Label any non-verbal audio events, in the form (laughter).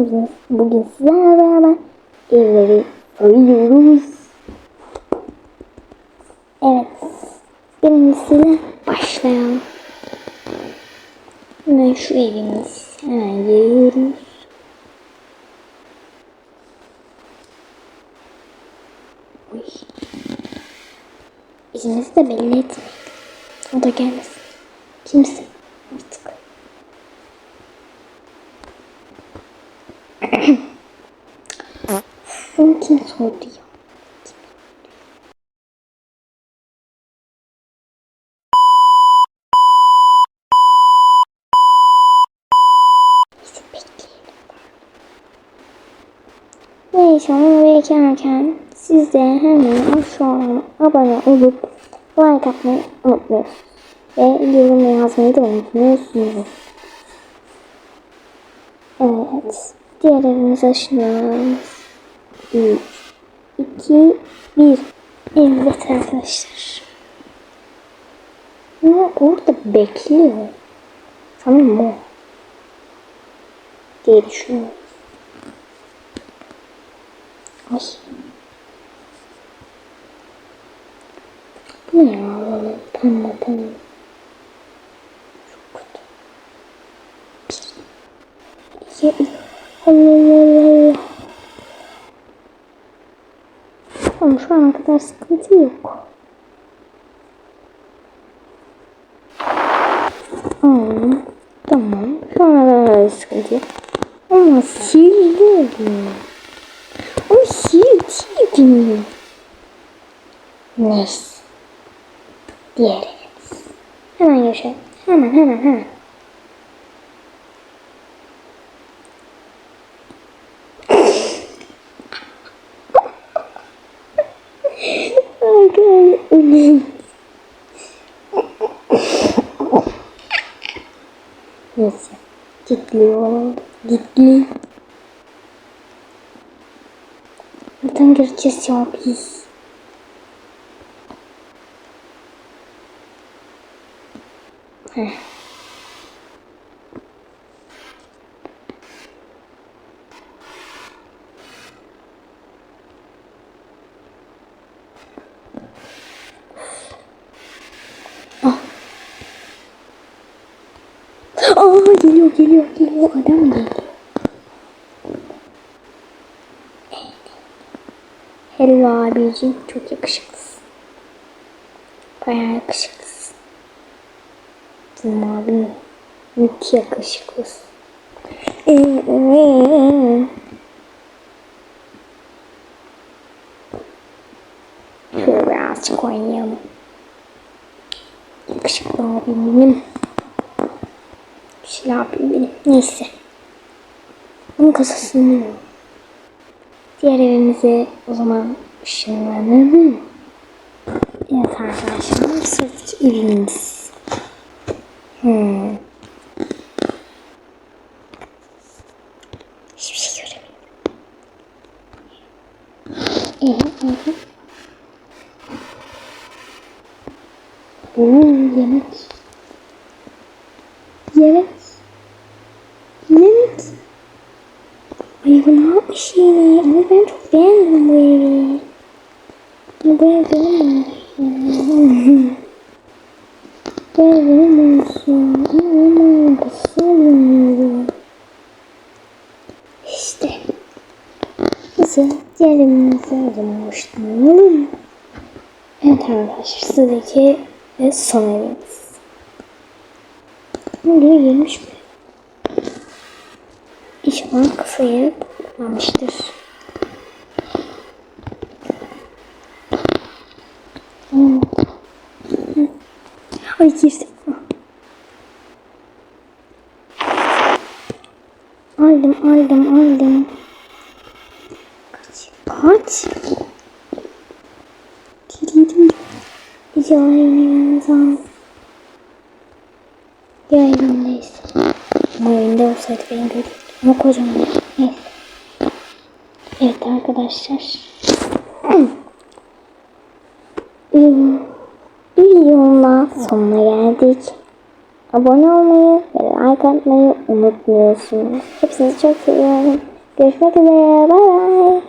Bugün, bugün sizlerle beraber evleri soyuyoruz. Evet. Birincisiyle başlayalım. Hemen şu evimiz. Hemen geliyoruz. Uy. İzimizi de belli etmeyin. O da gelmesin. Kimse Bunu kim sordu ya? Neyse onu beklerken siz de hemen aşağıya abone olup like atmayı unutmuyorsunuz. Ve yorum yazmayı da unutmuyorsunuz. Evet. Diğer evimize açıyoruz. 3, 2, 1. Evet arkadaşlar. Ama orada bekliyor. Sanırım o. Diye düşünüyorum. Ay. Bu ne böyle pembe pembe. Çok kötü. Bir, iki, üç. Allah Allah Allah. Ama şu ana kadar sıkıntı yok. Aa, tamam. Şu ana kadar sıkıntı yok. Ama sildi. O sildi. Neyse. Diğer evet. Hemen yaşayalım. Hemen hemen hemen. Arkadaşlar. Neyse. Gitliyor. Gitli. Buradan gireceğiz ya biz. Heh. Aa geliyor geliyor geliyor adam geliyor. Hello abicim çok yakışıklısın. Bayağı yakışıklısın. Canım abim müthiş yakışıklısın. Şöyle birazcık oynayalım. Yakışıklı abim benim. Şey yapayım benim. Neyse. Bunun kasasını. Diğer evimize o zaman ışınlanalım. Evet arkadaşlar sıradaki evimiz. Hmm. Hiçbir şey göremiyorum. Evet, evet. Oo. Yemek. Yemek. Ay bu ne yapmış yine? Ama ben çok beğendim bu evi. Bu ev benim olsun. Bu ev benim olsun. Ama nasıl olmuyor? İşte. O zaman hoşlanalım. Evet arkadaşlar sıradaki ve son evimiz. Buraya girmiş mi? İnşallah kafayı kullanmıştır. Hmm. Hı. Ay girdim. Aldım aldım aldım. Kaç. Kaç. Girdim. Bir yayınlayalım. Yayınlayız. Ama oyunda olsaydı benim böyle. Ama kocaman. Neyse. Evet arkadaşlar. (clears throat) Videonun sonuna geldik. Abone olmayı ve like atmayı unutmuyorsunuz. Hepinizi çok seviyorum. Görüşmek üzere. Bay bay.